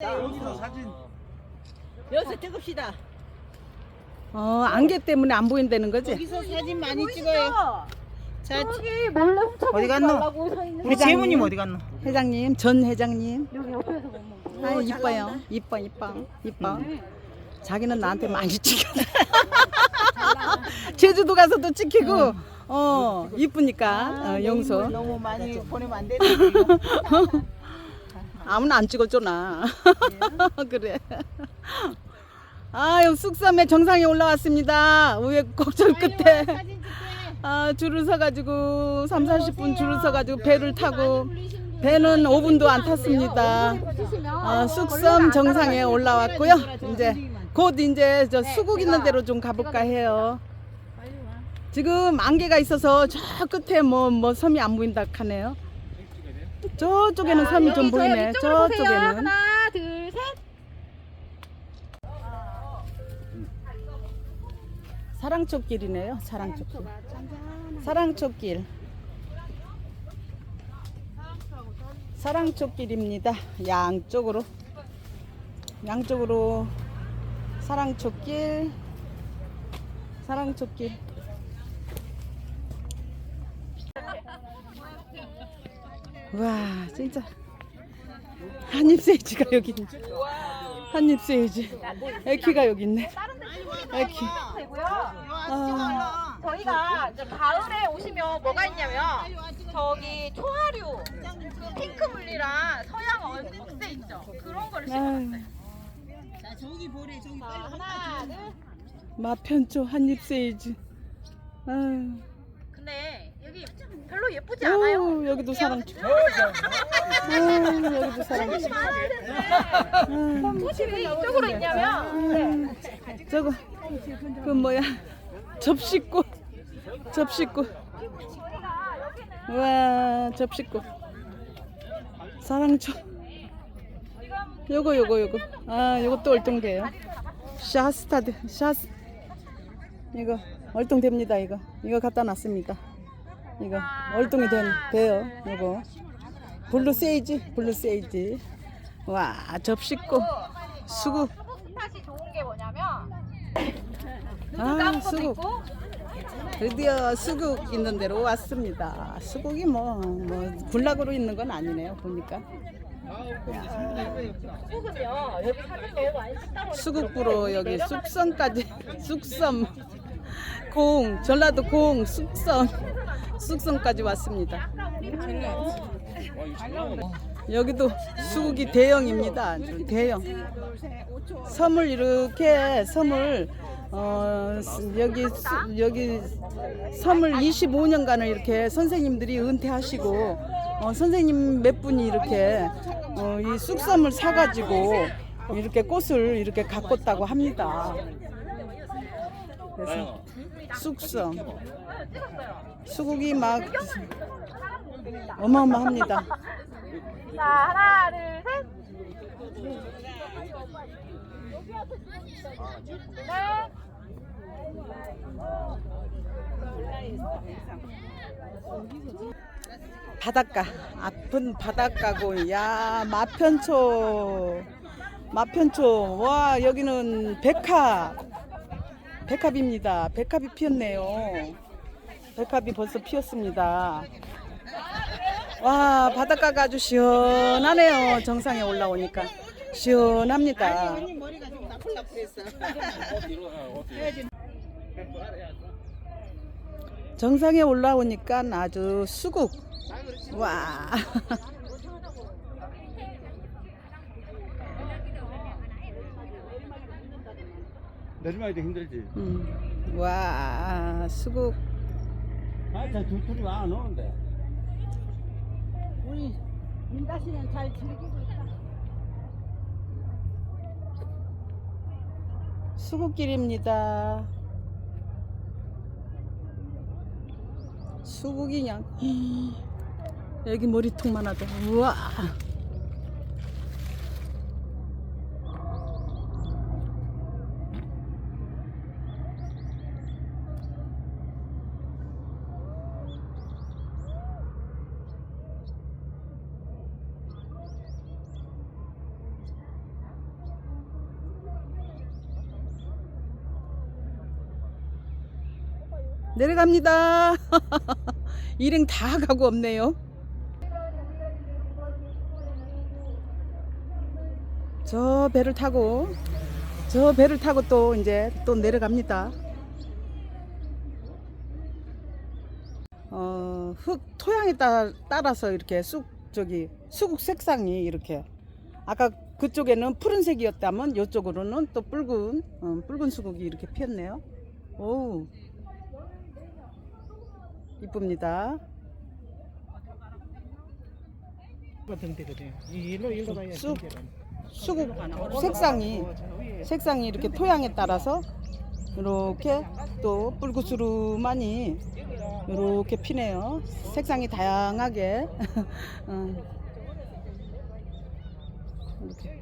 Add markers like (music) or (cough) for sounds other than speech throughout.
여기서 사진 여기서 찍읍시다. 어, 안개 때문에 안 보인다는 거지? 여기서 사진 많이 찍어요. 자, 저기 몰래 훔쳐 어디 갔노? 달라고 서 있는 우리 재무님 어디 갔노? 회장님, 전 회장님. 여기 옆에서 못 먹어. 아, 이뻐요. 이뻐, 이뻐, 이뻐. 자기는 나한테 많이 찍혀. (laughs) 제주도 가서도 찍히고, 어, 이쁘니까, 어, 영서. 너무 많이 보내면 안 되는데. (laughs) 아무나 안 찍어줘, 나. (laughs) 그래. 아유, 쑥섬에 정상에 올라왔습니다. 우회 꼭절 끝에. 아, 줄을 서가지고, 3, 40분 줄을 서가지고 배를 타고, 배는 5분도 안 탔습니다. 어, 쑥섬 정상에 올라왔고요. 이제 곧 이제 저 수국 있는 데로 좀 가볼까 해요. 지금 안개가 있어서 저 끝에 뭐, 뭐 섬이 안 보인다 하네요. 저쪽에는 섬이 좀 보이네. 저쪽에는. 하나, 둘, 셋. 사랑초길이네요. 사랑초길. 사랑초길. 사랑초길입니다. 양쪽으로. 양쪽으로 사랑초길. 사랑초길. 와, 진짜. 한입 세이지가 여기 있네. 한입 세이지. 에키가 여기 있네. 에키. 되고요. 아, 저희가 이제 가을에 오시면 뭐가 있냐면 저기 초하류, 그 핑크 물리랑 서양 얼음새 있죠. 그런 거를 아유, 자, 저기 보래. 저기 자, 빨리 하나, 둘. 마편초 한입 세이지. 아유. 여기 별로 예쁘지 않아요? 오, 여기도 사랑초. 오, 여기도 사랑초. 아, 꽃이 왜 이쪽으로 있냐면? 저거 그 뭐야? 접시꽃. 접시꽃. 와 접시꽃. 사랑초. 요거 요거 요거. 아 요거 또 얼통돼요. 샤스타드 샤스. 이거 얼통됩니다 이거. 이거 갖다 놨습니다 이거 얼통이 된, 돼요. 요거. 블루 세이지? 블루 세이지. 와 접시꽃 수국 스팟이 좋은 게 뭐냐면 아 수국 드디어 수국 있는 데로 왔습니다. 수국이 뭐, 뭐 군락으로 있는 건 아니네요. 보니까. 수국부로 여기 쑥섬까지 쑥섬 (laughs) 공 전라도 공 쑥섬 쑥섬까지 왔습니다. 여기도 수국이 대형입니다. 대형. 섬을 이렇게 섬을 어 여기 수- 여기 섬을 25년간을 이렇게 선생님들이 은퇴하시고 어, 선생님 몇 분이 이렇게 어, 이 쑥섬을 사가지고 이렇게 꽃을 이렇게 가꿨다고 합니다. 그래서 쑥섬 수국이 막 어마어마합니다. 자 하나 둘 셋. 네. 바닷가 아픈 바닷가고 야 마편초 마편초. 와 여기는 백합 백합입니다. 백합이 피었네요. 백합이 벌써 피었습니다. 와 바닷가가 아주 시원하네요. 정상에 올라오니까. 시원합니다. 정상에 올라오니까 아주 수국. 와 내리막이 힘들지. 음. 와 수국 아참 둘둘이 와 안 오는데. 우리 민다 씨는 잘 즐기고 있다. 수국길입니다. 수국이 그냥 (gasps) 여기 머리통만 하다. 우와. 내려갑니다. (laughs) 일행 다 가고 없네요. 저 배를 타고 저 배를 타고 또 이제 또 내려갑니다. 어, 흙 토양에 따, 따라서 이렇게 쑥 저기 수국 색상이 이렇게 아까 그쪽에는 푸른색이었다면 이쪽으로는 또 붉은 어, 붉은 수국이 이렇게 피었네요. 오 이쁩니다. 쑥. 수국 색상이 색상이 이렇게 토양에 따라서 이렇게 또 뿔구스름하니 이렇게 피네요. 색상이 다양하게. (laughs) 어. 이렇게.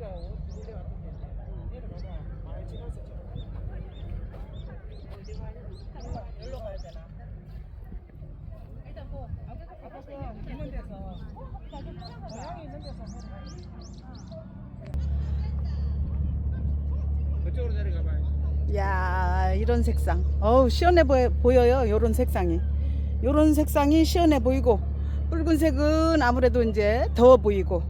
그쪽으로 내려가 봐요. 야 이런 색상. 어우 시원해 보여, 보여요. 요런 색상이. 요런 색상이 시원해 보이고 붉은색은 아무래도 이제 더워 보이고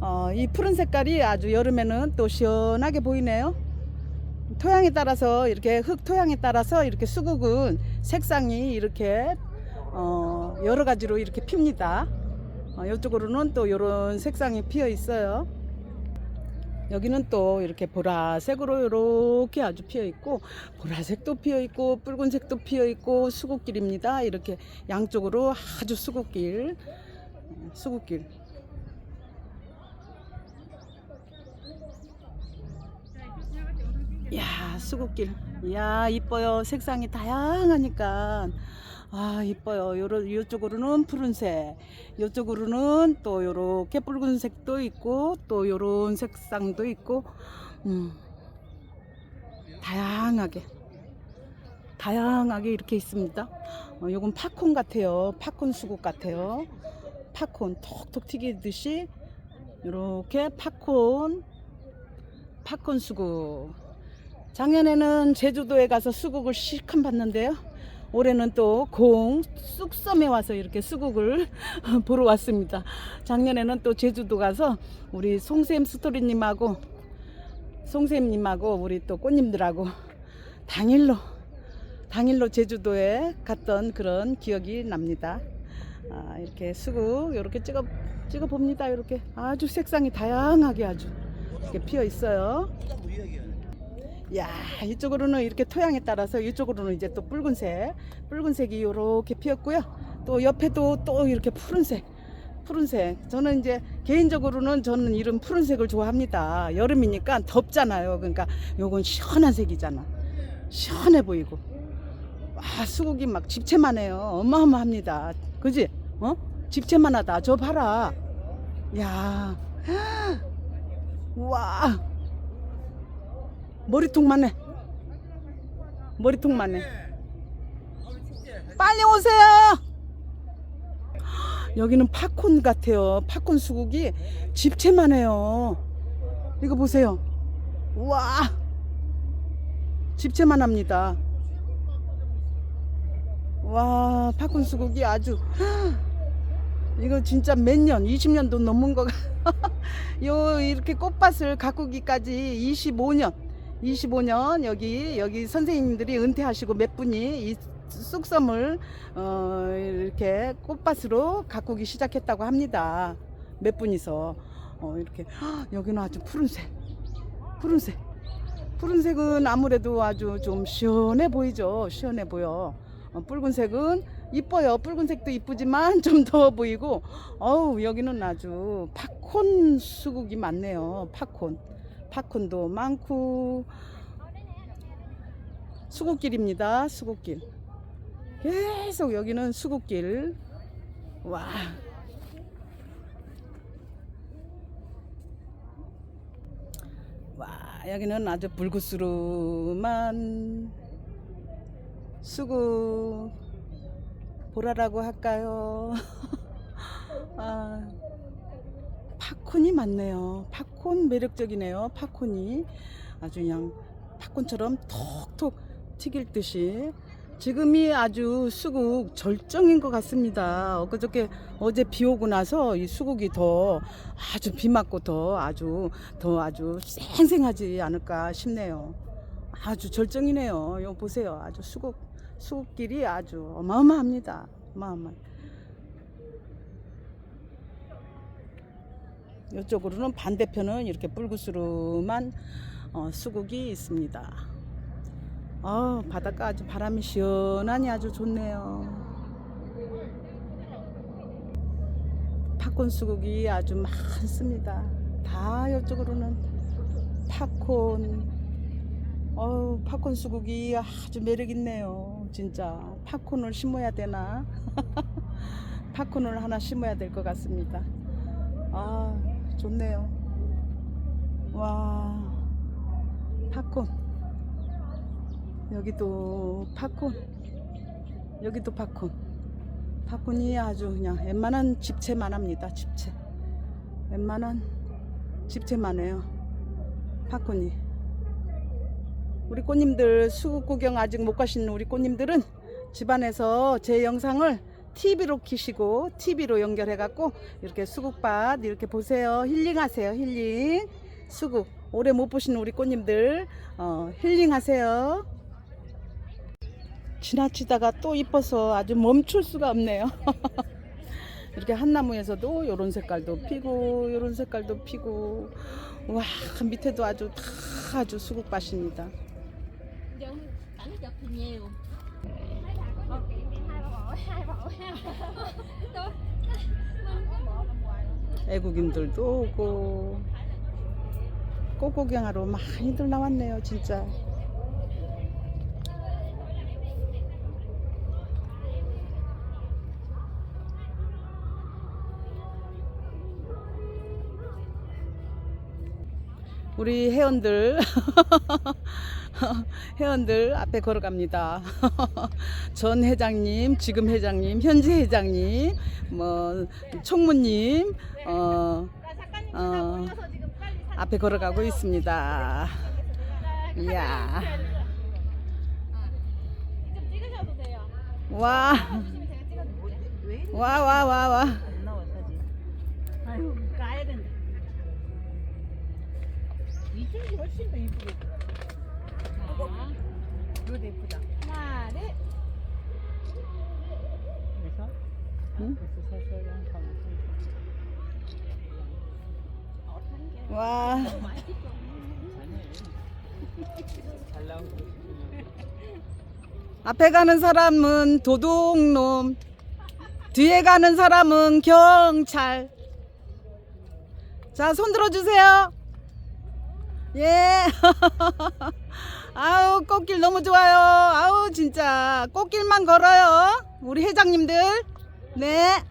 어, 이 푸른 색깔이 아주 여름에는 또 시원하게 보이네요. 토양에 따라서 이렇게 흙 토양에 따라서 이렇게 수국은 색상이 이렇게 어, 여러 가지로 이렇게 핍니다. 어, 이쪽으로는 또 이런 색상이 피어 있어요. 여기는 또 이렇게 보라색으로 이렇게 아주 피어 있고 보라색도 피어 있고 붉은색도 피어 있고 수국길입니다. 이렇게 양쪽으로 아주 수국길, 어, 수국길. 야 수국길. 야 이뻐요. 색상이 다양하니까. 아 이뻐요. 요런 요쪽으로는 푸른색, 요쪽으로는 또 요렇게 붉은색도 있고 또 요런 색상도 있고 음, 다양하게 다양하게 이렇게 있습니다. 어, 요건 팝콘 같아요. 팝콘 수국 같아요. 팝콘 톡톡 튀기듯이 이렇게 팝콘 팝콘 수국. 작년에는 제주도에 가서 수국을 실컷 봤는데요. 올해는 또 공 쑥섬에 와서 이렇게 수국을 (laughs) 보러 왔습니다. 작년에는 또 제주도 가서 우리 송샘 스토리님하고 송샘님하고 우리 또 꽃님들하고 당일로 당일로 제주도에 갔던 그런 기억이 납니다. 아, 이렇게 수국 이렇게 찍어 찍어 봅니다. 이렇게 아주 색상이 다양하게 아주 이렇게 피어 있어요. 야 이쪽으로는 이렇게 토양에 따라서 이쪽으로는 이제 또 붉은색 붉은색이 이렇게 피었고요. 또 옆에도 또 이렇게 푸른색 푸른색. 저는 이제 개인적으로는 저는 이런 푸른색을 좋아합니다. 여름이니까 덥잖아요. 그러니까 요건 시원한 색이잖아. 시원해 보이고. 와 수국이 막 집채만 해요. 어마어마합니다. 그지? 어? 집채만 하다. 저 봐라. 야. (gasps) 와. 머리통만 해. 머리통만 해. 빨리 오세요. 여기는 팝콘 같아요. 팝콘 수국이 집채만 해요. 이거 보세요. 우와. 집채만 합니다. 와, 팝콘 수국이 아주 이거 진짜 몇 년, 20년도 넘은 거. (laughs) 요 이렇게 꽃밭을 가꾸기까지 25년, 25년 여기 여기 선생님들이 은퇴하시고 몇 분이 이 쑥섬을 어, 이렇게 꽃밭으로 가꾸기 시작했다고 합니다. 몇 분이서 어, 이렇게 헉, 여기는 아주 푸른색, 푸른색. 푸른색은 아무래도 아주 좀 시원해 보이죠. 시원해 보여. 어, 붉은색은 이뻐요. 붉은색도 이쁘지만 좀 더워 보이고, 어우 여기는 아주 팝콘 수국이 많네요. 팝콘, 팝콘도 많고 수국길입니다. 수국길. 계속 여기는 수국길. 와. 와 여기는 아주 불구스름한 수국 보라라고 할까요? (laughs) 아, 팝콘이 많네요. 팝콘 매력적이네요. 팝콘이 아주 그냥 팝콘처럼 톡톡 튀길 듯이 지금이 아주 수국 절정인 것 같습니다. 엊그저께 어제 비 오고 나서 이 수국이 더 아주 비 맞고 더 아주 더 아주 쌩쌩하지 않을까 싶네요. 아주 절정이네요. 이거 보세요. 아주 수국 수국길이 아주 어마어마합니다. 어마어마. 이쪽으로는 반대편은 이렇게 뿔구스름한 어, 수국이 있습니다. 아 바닷가 아주 바람이 시원하니 아주 좋네요. 팝콘 수국이 아주 많습니다. 다 이쪽으로는 팝콘. 어우 팝콘 수국이 아주 매력 있네요. 진짜 팝콘을 심어야 되나? (laughs) 팝콘을 하나 심어야 될 것 같습니다. 아 좋네요. 와 팝콘. 여기도 팝콘. 여기도 팝콘. 팝콘이 아주 그냥 웬만한 집채만 합니다. 집채. 웬만한 집채만 해요. 팝콘이. 우리 꽃님들 수국 구경 아직 못 가신 우리 꽃님들은 집안에서 제 영상을 TV로 키시고 TV로 연결해 갖고 이렇게 수국밭 이렇게 보세요. 힐링하세요. 힐링. 수국. 오래 못 보신 우리 꽃님들 어, 힐링하세요. 지나치다가 또 이뻐서 아주 멈출 수가 없네요. (laughs) 이렇게 한 나무에서도 이런 색깔도 피고 이런 색깔도 피고 와 밑에도 아주 다 아주 수국밭입니다. 애국인들도 오고 꽃 구경하러 많이들 나왔네요 진짜 우리 회원들 (laughs) 회원들 앞에 걸어갑니다. (laughs) 전 회장님, 지금 회장님, 현재 회장님, 뭐 총무님, 어, 어, 앞에 걸어가고 있습니다. 이야. 와, 와, 와, 와, 와. 아유 까야 된다. 이쪽이 훨씬 더 이쁘겠다. 이거 예쁘다. 하나, 둘. 그래서 응? 그래서 서서히 한 칸. 와. 앞에 가는 사람은 도둑놈, 뒤에 가는 사람은 경찰. 자, 손 들어주세요. 예. (laughs) 아우, 꽃길 너무 좋아요. 아우, 진짜. 꽃길만 걸어요. 우리 회장님들. 네.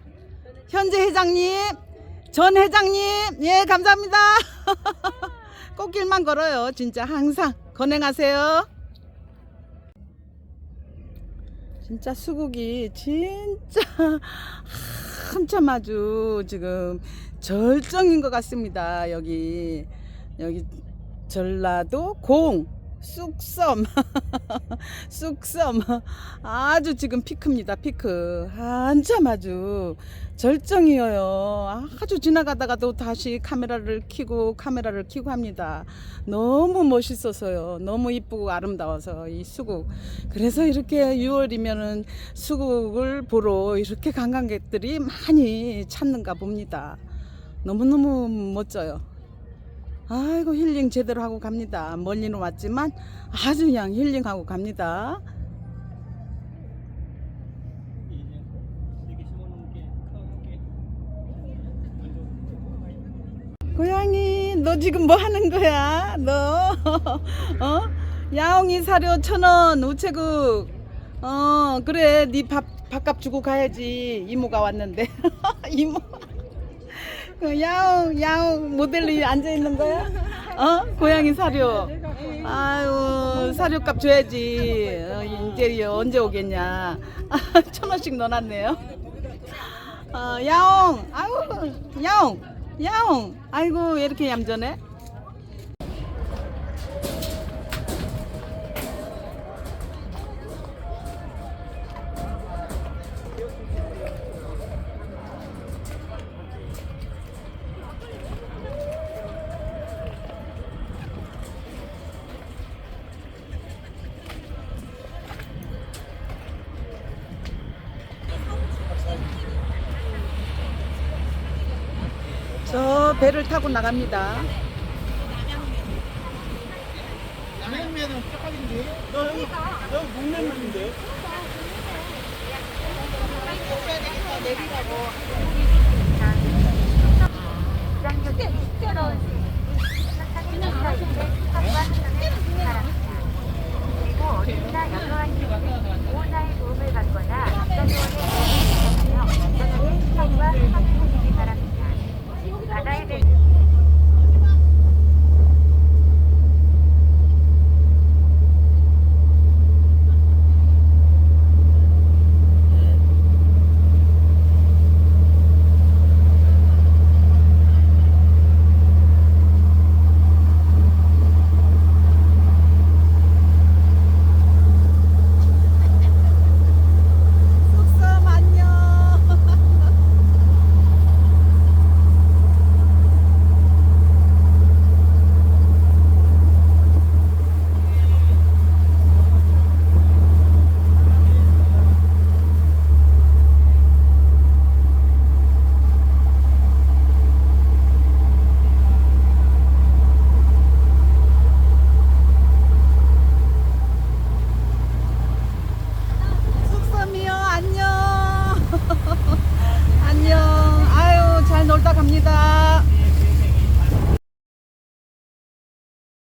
현재 회장님, 전 회장님, 예, 감사합니다. (laughs) 꽃길만 걸어요. 진짜 항상 건행하세요. 진짜 수국이 진짜 (laughs) 한참 아주 지금 절정인 것 같습니다. 여기 여기 전라도 공 쑥섬. (laughs) 쑥섬. 아주 지금 피크입니다 피크. 한참 아주 절정이에요. 아주 지나가다가도 다시 카메라를 켜고 카메라를 켜고 합니다. 너무 멋있어서요. 너무 이쁘고 아름다워서 이 수국. 그래서 이렇게 6월이면은 수국을 보러 이렇게 관광객들이 많이 찾는가 봅니다. 너무너무 멋져요 아이고 힐링 제대로 하고 갑니다. 멀리는 왔지만 아주 그냥 힐링하고 갑니다. 고양이 너 지금 뭐 하는 거야? 너 (laughs) 어? 야옹이 사료 천원 우체국 어 그래 네 밥 밥값 주고 가야지 이모가 왔는데 (laughs) 이모 그 야옹 야옹 모델로 앉아 있는 거야? 어? 고양이 사료. 아유 사료값 줘야지. 어, 이제 언제 오겠냐. 천 원씩 넣어놨네요. 어, 야옹 아유 야옹 야옹. 아이고 왜 이렇게 얌전해 배를 타고 나갑니다. 양면은 쪽팔린데? 너 여기, 여기 목면면인데? 그리고 아, 어디나 연로한 기관에 보호자의 도움을 받거나 국가조원의 도움을 받으며 ただいま。